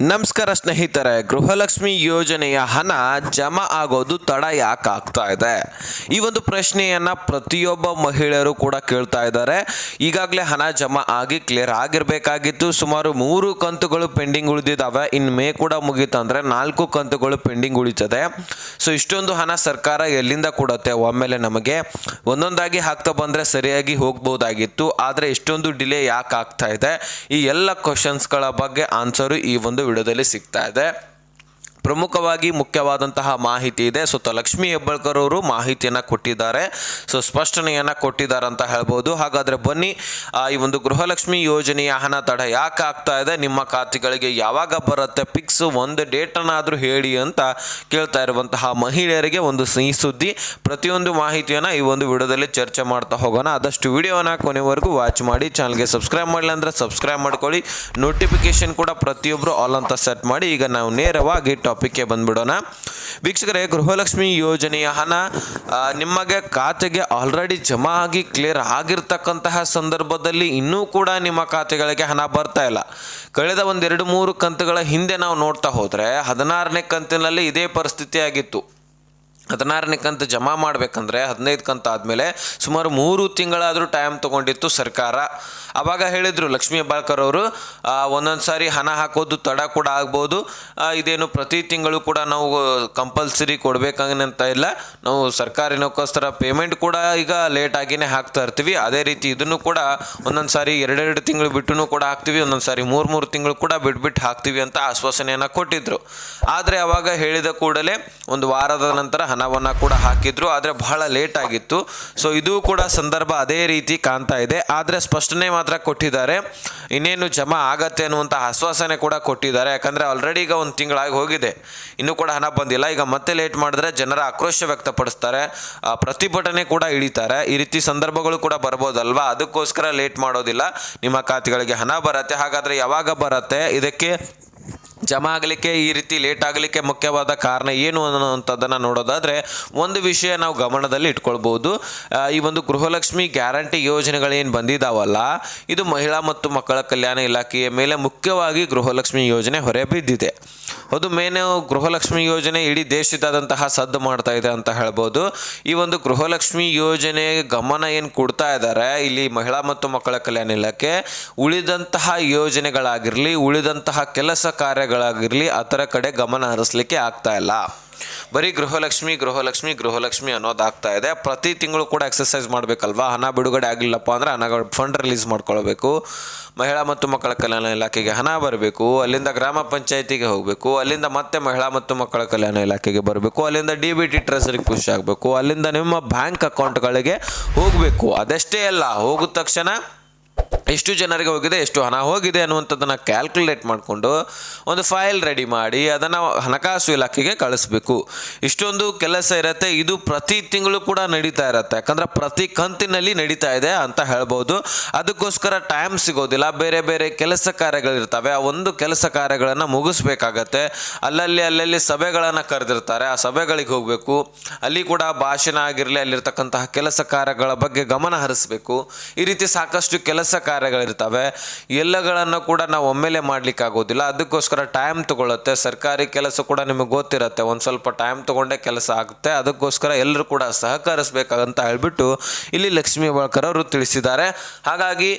ನಮಸ್ಕಾರ ಸ್ನೇಹಿತರೆ, ಗೃಹಲಕ್ಷ್ಮಿ ಯೋಜನೆಯ ಹಣ ಜಮಾ ಆಗೋದು ತಡ ಯಾಕೆ ಆಗ್ತಾ ಇದೆ. ಈ ಒಂದು ಪ್ರಶ್ನೆಯನ್ನ ಪ್ರತಿಯೊಬ್ಬ ಮಹಿಳೆಯರು ಕೂಡ ಕೇಳ್ತಾ ಇದ್ದಾರೆ. ಈಗಾಗಲೇ ಹಣ ಜಮಾ ಆಗಿ ಕ್ಲಿಯರ್ ಆಗಿರಬೇಕಾಗಿತ್ತು. ಸುಮಾರು ಮೂರು ಕಂತುಗಳು ಪೆಂಡಿಂಗ್ ಉಳಿದಿದ್ದಾವೆ. ಇನ್ನು ಮೇ ಕೂಡ ಮುಗೀತಂದರೆ ನಾಲ್ಕು ಕಂತುಗಳು ಪೆಂಡಿಂಗ್ ಉಳಿತದೆ. ಸೊ, ಇಷ್ಟೊಂದು ಹಣ ಸರ್ಕಾರ ಎಲ್ಲಿಂದ ಕೊಡುತ್ತೆ? ಒಮ್ಮೆಲೆ ನಮಗೆ ಒಂದೊಂದಾಗಿ ಹಾಕ್ತಾ ಬಂದರೆ ಸರಿಯಾಗಿ ಹೋಗ್ಬೋದಾಗಿತ್ತು. ಆದರೆ ಇಷ್ಟೊಂದು ಡಿಲೇ ಯಾಕೆ ಆಗ್ತಾ ಇದೆ? ಈ ಎಲ್ಲ ಕ್ವಶನ್ಸ್ಗಳ ಬಗ್ಗೆ ಆನ್ಸರು ಈ ಒಂದು ವಿಡಿಯೋದಲ್ಲಿ ಸಿಗ್ತಾ ಇದೆ. ಪ್ರಮುಖವಾಗಿ ಮುಖ್ಯವಾದಂತಹ ಮಾಹಿತಿ ಇದೆ. ಸೊ ಲಕ್ಷ್ಮೀ ಹೆಬ್ಬಳ್ಕರ್ ಅವರು ಮಾಹಿತಿಯನ್ನು ಕೊಟ್ಟಿದ್ದಾರೆ. ಸೊ ಸ್ಪಷ್ಟನೆಯನ್ನು ಕೊಟ್ಟಿದ್ದಾರೆ ಅಂತ ಹೇಳ್ಬೋದು. ಹಾಗಾದರೆ ಬನ್ನಿ ಈ ಒಂದು ಗೃಹಲಕ್ಷ್ಮಿ ಯೋಜನೆಯ ಹಣ ತಡ ಯಾಕೆ ಆಗ್ತಾ ಇದೆ? ನಿಮ್ಮ ಖಾತೆಗಳಿಗೆ ಯಾವಾಗ ಬರುತ್ತೆ? ಫಿಕ್ಸ್ ಒಂದು ಡೇಟನ್ನಾದರೂ ಹೇಳಿ ಅಂತ ಕೇಳ್ತಾ ಇರುವಂತಹ ಮಹಿಳೆಯರಿಗೆ ಒಂದು ಸಿಹಿ ಸುದ್ದಿ. ಪ್ರತಿಯೊಂದು ಮಾಹಿತಿಯನ್ನು ಈ ಒಂದು ವಿಡಿಯೋದಲ್ಲಿ ಚರ್ಚೆ ಮಾಡ್ತಾ ಹೋಗೋಣ. ಆದಷ್ಟು ವಿಡಿಯೋನ ಕೊನೆವರೆಗೂ ವಾಚ್ ಮಾಡಿ, ಚಾನಲ್ಗೆ ಸಬ್ಸ್ಕ್ರೈಬ್ ಮಾಡಿಲ್ಲ ಅಂದರೆ ಸಬ್ಸ್ಕ್ರೈಬ್ ಮಾಡ್ಕೊಳ್ಳಿ. ನೋಟಿಫಿಕೇಶನ್ ಕೂಡ ಪ್ರತಿಯೊಬ್ಬರು ಆಲ್ ಅಂತ ಸೆಟ್ ಮಾಡಿ. ಈಗ ನಾವು ನೇರವಾಗಿ ಟಾಪಿಕ್ಗೆ ಬಂದ್ಬಿಡೋಣ. ವೀಕ್ಷಕರೇ, ಗೃಹಲಕ್ಷ್ಮಿ ಯೋಜನೆಯ ಹಣ ನಿಮಗೆ ಖಾತೆಗೆ ಆಲ್ರೆಡಿ ಜಮಾ ಆಗಿ ಕ್ಲಿಯರ್ ಆಗಿರ್ತಕ್ಕಂತಹ ಸಂದರ್ಭದಲ್ಲಿ ಇನ್ನೂ ಕೂಡ ನಿಮ್ಮ ಖಾತೆಗಳಿಗೆ ಹಣ ಬರ್ತಾ ಇಲ್ಲ. ಕಳೆದ ಒಂದೆರಡು ಮೂರು ಕಂತುಗಳ ಹಿಂದೆ ನಾವು ನೋಡ್ತಾ ಹೋದರೆ ಹದಿನಾರನೇ ಕಂತಿನಲ್ಲಿ ಇದೇ ಪರಿಸ್ಥಿತಿ ಆಗಿತ್ತು ಹದಿನಾರನೇ ಕಂತು ಜಮಾ ಮಾಡಬೇಕಂದ್ರೆ ಹದಿನೈದು ಕಂತು ಆದಮೇಲೆ ಸುಮಾರು ಮೂರು ತಿಂಗಳಾದರೂ ಟೈಮ್ ತೊಗೊಂಡಿತ್ತು ಸರ್ಕಾರ. ಆವಾಗ ಹೇಳಿದರು ಲಕ್ಷ್ಮೀ ಹೆಬ್ಬಾಳ್ಕರ್ ಅವರು ಒಂದೊಂದು ಸಾರಿ ಹಣ ಹಾಕೋದು ತಡ ಕೂಡ ಆಗ್ಬೋದು. ಇದೇನು ಪ್ರತಿ ತಿಂಗಳು ಕೂಡ ನಾವು ಕಂಪಲ್ಸರಿ ಕೊಡಬೇಕಂತ ಇಲ್ಲ. ನಾವು ಸರ್ಕಾರಿ ನೌಕಸ್ತರ ಪೇಮೆಂಟ್ ಕೂಡ ಈಗ ಲೇಟ್ ಹಾಕ್ತಾ ಇರ್ತೀವಿ. ಅದೇ ರೀತಿ ಇದನ್ನು ಕೂಡ ಒಂದೊಂದು ಸಾರಿ ಎರಡೆರಡು ತಿಂಗಳು ಬಿಟ್ಟು ಕೂಡ ಹಾಕ್ತೀವಿ. ಒಂದೊಂದು ಸಾರಿ ಮೂರು ಮೂರು ತಿಂಗಳು ಕೂಡ ಬಿಟ್ಬಿಟ್ಟು ಹಾಕ್ತೀವಿ ಅಂತ ಆಶ್ವಾಸನೆಯನ್ನು ಕೊಟ್ಟಿದ್ದರು ಆದರೆ ಅವಾಗ ಹೇಳಿದ ಕೂಡಲೇ ಒಂದು ವಾರದ ನಂತರ ಹಣವನ್ನು ಕೂಡ ಹಾಕಿದ್ರು, ಆದರೆ ಬಹಳ ಲೇಟ್ ಆಗಿತ್ತು. ಸೊ ಇದು ಕೂಡ ಸಂದರ್ಭ ಅದೇ ರೀತಿ ಕಾಣ್ತಾ ಇದೆ. ಆದರೆ ಸ್ಪಷ್ಟನೆ ಮಾತ್ರ ಕೊಟ್ಟಿದ್ದಾರೆ. ಇನ್ನೇನು ಜಮಾ ಆಗತ್ತೆ ಅನ್ನುವಂಥ ಆಶ್ವಾಸನೆ ಕೂಡ ಕೊಟ್ಟಿದ್ದಾರೆ. ಯಾಕಂದರೆ ಆಲ್ರೆಡಿ ಈಗ ಒಂದು ತಿಂಗಳಾಗಿ ಹೋಗಿದೆ. ಇನ್ನೂ ಕೂಡ ಹಣ ಬಂದಿಲ್ಲ. ಈಗ ಮತ್ತೆ ಲೇಟ್ ಮಾಡಿದ್ರೆ ಜನರ ಆಕ್ರೋಶ ವ್ಯಕ್ತಪಡಿಸ್ತಾರೆ. ಪ್ರತಿಭಟನೆ ಕೂಡ ಇಳಿತಾರೆ. ಈ ರೀತಿ ಸಂದರ್ಭಗಳು ಕೂಡ ಬರ್ಬೋದಲ್ವಾ? ಅದಕ್ಕೋಸ್ಕರ ಲೇಟ್ ಮಾಡೋದಿಲ್ಲ. ನಿಮ್ಮ ಖಾತೆಗಳಿಗೆ ಹಣ ಬರುತ್ತೆ. ಹಾಗಾದರೆ ಯಾವಾಗ ಬರುತ್ತೆ? ಇದಕ್ಕೆ ಜಮಾ ಆಗಲಿಕ್ಕೆ ಈ ರೀತಿ ಲೇಟ್ ಆಗಲಿಕ್ಕೆ ಮುಖ್ಯವಾದ ಕಾರಣ ಏನು ಅನ್ನೋಂಥದ್ದನ್ನು ನೋಡೋದಾದರೆ ಒಂದು ವಿಷಯ ನಾವು ಗಮನದಲ್ಲಿ ಇಟ್ಕೊಳ್ಬೋದು. ಈ ಒಂದು ಗೃಹಲಕ್ಷ್ಮಿ ಗ್ಯಾರಂಟಿ ಯೋಜನೆಗಳೇನು ಬಂದಿದ್ದಾವಲ್ಲ ಇದು ಮಹಿಳಾ ಮತ್ತು ಮಕ್ಕಳ ಕಲ್ಯಾಣ ಇಲಾಖೆಯ ಮೇಲೆ ಮುಖ್ಯವಾಗಿ ಗೃಹಲಕ್ಷ್ಮಿ ಯೋಜನೆ ಹೊರೆ ಬಿದ್ದಿದೆ. ಅದು ಮೇನು ಗೃಹಲಕ್ಷ್ಮಿ ಯೋಜನೆ ಇಡೀ ದೇಶದಾದಂತಹ ಸದ್ದು ಮಾಡ್ತಾ ಇದೆ ಅಂತ ಹೇಳ್ಬೋದು. ಈ ಒಂದು ಗೃಹಲಕ್ಷ್ಮಿ ಯೋಜನೆ ಗಮನ ಏನು ಕೊಡ್ತಾ ಇದ್ದಾರೆ ಇಲ್ಲಿ ಮಹಿಳಾ ಮತ್ತು ಮಕ್ಕಳ ಕಲ್ಯಾಣ ಇಲಾಖೆ ಉಳಿದಂತಹ ಯೋಜನೆಗಳಾಗಿರಲಿ, ಉಳಿದಂತಹ ಕೆಲಸ ಕಾರ್ಯಗಳಾಗಿರಲಿ ಅದರ ಕಡೆ ಗಮನ ಹರಿಸ್ಲಿಕ್ಕೆ ಆಗ್ತಾ ಇಲ್ಲ. ಬರೀ ಗೃಹಲಕ್ಷ್ಮಿ ಗೃಹಲಕ್ಷ್ಮಿ ಗೃಹಲಕ್ಷ್ಮಿ ಅನ್ನೋದಾಗ್ತಾ ಇದೆ. ಪ್ರತಿ ತಿಂಗಳು ಕೂಡ ಎಕ್ಸಸೈಸ್ ಮಾಡಬೇಕಲ್ವಾ? ಹಣ ಬಿಡುಗಡೆ ಆಗಲಿಲ್ಲಪ್ಪ ಅಂದರೆ ಹಣ ಫಂಡ್ ರಿಲೀಸ್ ಮಾಡ್ಕೊಳ್ಬೇಕು. ಮಹಿಳಾ ಮತ್ತು ಮಕ್ಕಳ ಕಲ್ಯಾಣ ಇಲಾಖೆಗೆ ಹಣ ಬರಬೇಕು. ಅಲ್ಲಿಂದ ಗ್ರಾಮ ಪಂಚಾಯಿತಿಗೆ ಹೋಗಬೇಕು. ಅಲ್ಲಿಂದ ಮತ್ತೆ ಮಹಿಳಾ ಮತ್ತು ಮಕ್ಕಳ ಕಲ್ಯಾಣ ಇಲಾಖೆಗೆ ಬರಬೇಕು. ಅಲ್ಲಿಂದ ಡಿ ಬಿ ಟಿ ಟ್ರೆಸರಿಗೆ ಖುಷಿ ಆಗಬೇಕು. ಅಲ್ಲಿಂದ ನಿಮ್ಮ ಬ್ಯಾಂಕ್ ಅಕೌಂಟ್ಗಳಿಗೆ ಹೋಗಬೇಕು. ಅದಷ್ಟೇ ಅಲ್ಲ, ಹೋಗಿದ ತಕ್ಷಣ ಎಷ್ಟು ಜನರಿಗೆ ಹೋಗಿದೆ, ಎಷ್ಟು ಹಣ ಹೋಗಿದೆ ಅನ್ನುವಂಥದ್ದನ್ನು ಕ್ಯಾಲ್ಕುಲೇಟ್ ಮಾಡಿಕೊಂಡು ಒಂದು ಫೈಲ್ ರೆಡಿ ಮಾಡಿ ಅದನ್ನು ಹಣಕಾಸು ಇಲಾಖೆಗೆ ಕಳಿಸ್ಬೇಕು. ಇಷ್ಟೊಂದು ಕೆಲಸ ಇರುತ್ತೆ, ಇದು ಪ್ರತಿ ತಿಂಗಳು ಕೂಡ ನಡೀತಾ ಇರುತ್ತೆ. ಯಾಕಂದರೆ ಪ್ರತಿ ಕಂತಿನಲ್ಲಿ ನಡೀತಾ ಇದೆ ಅಂತ ಹೇಳ್ಬೋದು. ಅದಕ್ಕೋಸ್ಕರ ಟೈಮ್ ಸಿಗೋದಿಲ್ಲ, ಬೇರೆ ಬೇರೆ ಕೆಲಸ ಕಾರ್ಯಗಳಿರ್ತವೆ ಆ ಒಂದು ಕೆಲಸ ಕಾರ್ಯಗಳನ್ನು ಮುಗಿಸ್ಬೇಕಾಗತ್ತೆ. ಅಲ್ಲಲ್ಲಿ ಅಲ್ಲಲ್ಲಿ ಸಭೆಗಳನ್ನು ಕರೆದಿರ್ತಾರೆ, ಆ ಸಭೆಗಳಿಗೆ ಹೋಗಬೇಕು. ಅಲ್ಲಿ ಕೂಡ ಭಾಷಣ ಆಗಿರಲಿ, ಅಲ್ಲಿರ್ತಕ್ಕಂತಹ ಕೆಲಸ ಕಾರ್ಯಗಳ ಬಗ್ಗೆ ಗಮನ ಹರಿಸಬೇಕು. ಈ ರೀತಿ ಸಾಕಷ್ಟು ಕೆಲಸ ಕಾರ್ಯಗಳಿರ್ತವೆ, ಎಲ್ಲಗಳನ್ನು ಕೂಡ ನಾವು ಒಮ್ಮೆಲೆ ಮಾಡ್ಲಿಕ್ಕೆ ಆಗೋದಿಲ್ಲ ಅದಕ್ಕೋಸ್ಕರ ಟೈಮ್ ತೊಗೊಳುತ್ತೆ. ಸರ್ಕಾರಿ ಕೆಲಸ ಕೂಡ ನಿಮಗೆ ಗೊತ್ತಿರುತ್ತೆ. ಒಂದು ಸ್ವಲ್ಪ ಟೈಮ್ ತಗೊಂಡೇ ಕೆಲಸ ಆಗುತ್ತೆ. ಅದಕ್ಕೋಸ್ಕರ ಎಲ್ಲರೂ ಕೂಡ ಸಹಕರಿಸಬೇಕಾಗಂತ ಹೇಳ್ಬಿಟ್ಟು ಇಲ್ಲಿ ಲಕ್ಷ್ಮೀ ಬಾಳ್ಕರ್ ಅವರು ತಿಳಿಸಿದ್ದಾರೆ. ಹಾಗಾಗಿ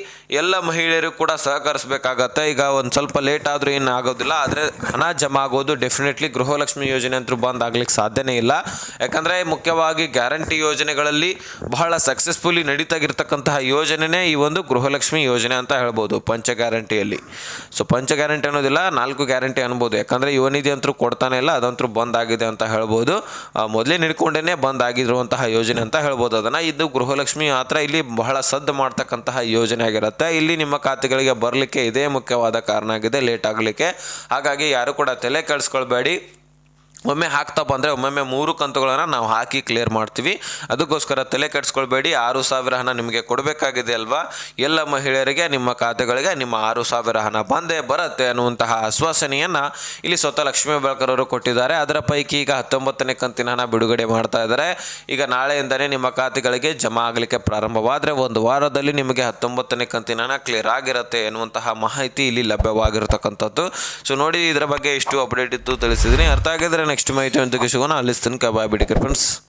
ಎಲ್ಲ ಮಹಿಳೆಯರು ಕೂಡ ಸಹಕರಿಸಬೇಕಾಗತ್ತೆ. ಈಗ ಒಂದು ಸ್ವಲ್ಪ ಲೇಟ್ ಆದರೂ ಏನು ಆಗೋದಿಲ್ಲ. ಆದರೆ ಹಣ ಜಮಾ ಆಗೋದು ಡೆಫಿನೆಟ್ಲಿ ಗೃಹಲಕ್ಷ್ಮಿ ಯೋಜನೆ ಅಂತೂ ಬಂದ್ ಆಗ್ಲಿಕ್ಕೆ ಸಾಧ್ಯನೇ ಇಲ್ಲ. ಯಾಕಂದರೆ ಮುಖ್ಯವಾಗಿ ಗ್ಯಾರಂಟಿ ಯೋಜನೆಗಳಲ್ಲಿ ಬಹಳ ಸಕ್ಸಸ್ಫುಲಿ ನಡೀತಾಗಿರ್ತಕ್ಕಂತಹ ಯೋಜನೆನೇ ಈ ಒಂದು ಗೃಹಲಕ್ಷ್ಮಿ ಯೋಜನೆ ಅಂತ ಹೇಳ್ಬೋದು ಪಂಚ ಗ್ಯಾರಂಟಿಯಲ್ಲಿ. ಸೊ ಪಂಚ ಗ್ಯಾರಂಟಿ ಅನ್ನೋದಿಲ್ಲ, ನಾಲ್ಕು ಗ್ಯಾರಂಟಿ ಅನ್ಬೋದು. ಯಾಕಂದರೆ ಯುವನಿಧಿ ಅಂತೂ ಕೊಡ್ತಾನೆ ಇಲ್ಲ, ಅದಂತೂ ಬಂದ್ ಆಗಿದೆ ಅಂತ ಹೇಳ್ಬೋದು. ಮೊದಲೇ ನಿಡ್ಕೊಂಡೇ ಬಂದ್ ಆಗಿರುವಂತಹ ಯೋಜನೆ ಅಂತ ಹೇಳ್ಬೋದು. ಅದನ್ನು ಇದು ಗೃಹಲಕ್ಷ್ಮಿ ಮಾತ್ರ ಇಲ್ಲಿ ಬಹಳ ಸದ್ದು ಮಾಡ್ತಕ್ಕಂತಹ ಯೋಜನೆ ಆಗಿರುತ್ತೆ. ಇಲ್ಲಿ ನಿಮ್ಮ ಖಾತೆಗಳಿಗೆ ಬರಲಿಕ್ಕೆ ಇದೇ ಮುಖ್ಯವಾದ ಕಾರಣ ಆಗಿದೆ, ಲೇಟ್ ಆಗಲಿಕ್ಕೆ. ಹಾಗಾಗಿ ಯಾರು ಕೂಡ ತಲೆ ಕೆಡಿಸ್ಕೊಳ್ಬೇಡಿ. ಒಮ್ಮೆ ಹಾಕ್ತಾ ಬಂದರೆ ಒಮ್ಮೊಮ್ಮೆ ಮೂರು ಕಂತುಗಳನ್ನು ನಾವು ಹಾಕಿ ಕ್ಲಿಯರ್ ಮಾಡ್ತೀವಿ. ಅದಕ್ಕೋಸ್ಕರ ತಲೆ ಕೆಡಿಸ್ಕೊಳ್ಬೇಡಿ. ಆರು ಸಾವಿರ ಹಣ ನಿಮಗೆ ಕೊಡಬೇಕಾಗಿದೆ ಅಲ್ವಾ? ಎಲ್ಲ ಮಹಿಳೆಯರಿಗೆ, ನಿಮ್ಮ ಖಾತೆಗಳಿಗೆ ನಿಮ್ಮ ಆರು ಸಾವಿರ ಹಣ ಬಂದೇ ಬರುತ್ತೆ ಅನ್ನುವಂತಹ ಆಶ್ವಾಸನೆಯನ್ನು ಇಲ್ಲಿ ಸ್ವತಃ ಲಕ್ಷ್ಮೀ ಬಳಕರವರು ಕೊಟ್ಟಿದ್ದಾರೆ. ಅದರ ಪೈಕಿ ಈಗ ಹತ್ತೊಂಬತ್ತನೇ ಕಂತಿನ ಹಣ ಬಿಡುಗಡೆ ಮಾಡ್ತಾ ಇದ್ದಾರೆ. ಈಗ ನಾಳೆಯಿಂದನೇ ನಿಮ್ಮ ಖಾತೆಗಳಿಗೆ ಜಮಾ ಆಗಲಿಕ್ಕೆ ಪ್ರಾರಂಭವಾದರೆ ಒಂದು ವಾರದಲ್ಲಿ ನಿಮಗೆ ಹತ್ತೊಂಬತ್ತನೇ ಕಂತಿನ ಹಣ ಕ್ಲಿಯರ್ ಆಗಿರುತ್ತೆ ಎನ್ನುವಂತಹ ಮಾಹಿತಿ ಇಲ್ಲಿ ಲಭ್ಯವಾಗಿರತಕ್ಕಂಥದ್ದು. ಸೊ ನೋಡಿ ಇದರ ಬಗ್ಗೆ ಇಷ್ಟು ಅಪ್ಡೇಟ್ ಇತ್ತು ತಿಳಿಸಿದ್ದೀನಿ ಅರ್ಥ ಆಗಿದ್ರೆ ನೆಕ್ಸ್ಟ್ ಮಾಹಿತಿ ಅಂತ ಸಿಗೋಣ ಅಲ್ಲಿ ತನಕ ಬಾಯ್ ಬಿಡಿ ಫ್ರೆಂಡ್ಸ್